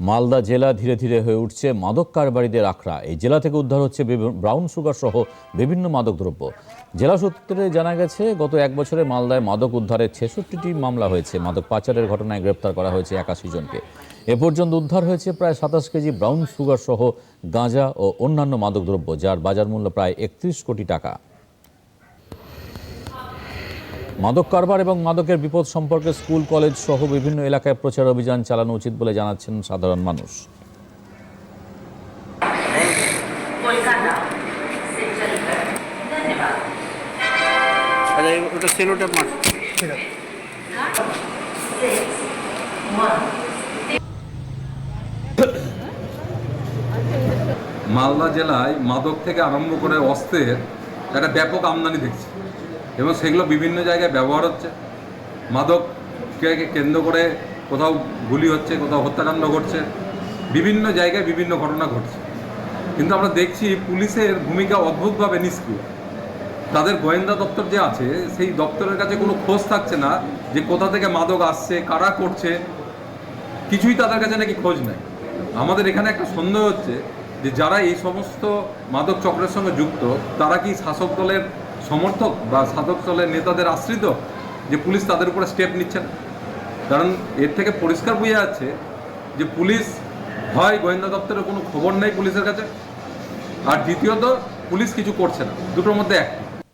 মালদা জেলা ধীরে ধীরে হয়ে উঠছে মাদক কারবারিদের আখড়া। এই জেলা থেকে উদ্ধার হচ্ছে ব্রাউন সুগার সহ বিভিন্ন মাদকদ্রব্য জেলা সূত্রে জানা গেছে, গত এক বছরে মালদায় মাদক উদ্ধারের ছেষট্টিটি মামলা হয়েছে। মাদক পাচারের ঘটনায় গ্রেপ্তার করা হয়েছে একাশি জনকে। এ পর্যন্ত উদ্ধার হয়েছে প্রায় সাতাশ কেজি ব্রাউন সুগার সহ গাঁজা ও অন্যান্য মাদকদ্রব্য যার বাজার মূল্য প্রায় একত্রিশ কোটি টাকা। মাদক কারবার এবং মাদকের বিপদ সম্পর্কে স্কুল কলেজ সহ বিভিন্ন এলাকায় প্রচার অভিযান চালানো উচিত বলে জানাচ্ছেন সাধারণ মানুষ। মালদা জেলায় মাদক থেকে আরম্ভ করে অস্ত্রের একটা ব্যাপক আমদানি দেখছি। এবং সেগুলো বিভিন্ন জায়গায় ব্যবহার হচ্ছে। মাদককে কেন্দ্র করে কোথাও গুলি হচ্ছে, কোথাও হত্যাকাণ্ড ঘটছে, বিভিন্ন জায়গায় বিভিন্ন ঘটনা ঘটছে। কিন্তু আমরা দেখছি পুলিশের ভূমিকা অদ্ভুতভাবে নিষ্ক্রিয়। তাদের গোয়েন্দা দপ্তর যে আছে, সেই দপ্তরের কাছে কোনো খোঁজ থাকছে না যে কোথা থেকে মাদক আসছে, কারা করছে, কিছুই তাদের কাছে নাকি খোঁজ নাই। আমাদের এখানে একটা সন্দেহ হচ্ছে যে যারা এই সমস্ত মাদক চক্রের সঙ্গে যুক্ত, তারা কি শাসক দলের সমর্থক বা শাসক দলের নেতাদের আশ্রিত যে পুলিশ তাদের উপরে স্টেপ নিচ্ছে না। কারণ এর থেকে পরিষ্কার বোঝা যাচ্ছে যে পুলিশ হয় গোয়েন্দা দপ্তরের কোনো খবর নেই পুলিশের কাছে। আর দ্বিতীয়ত, পুলিশ কিছু করছে না। দুটোর মধ্যে একটা।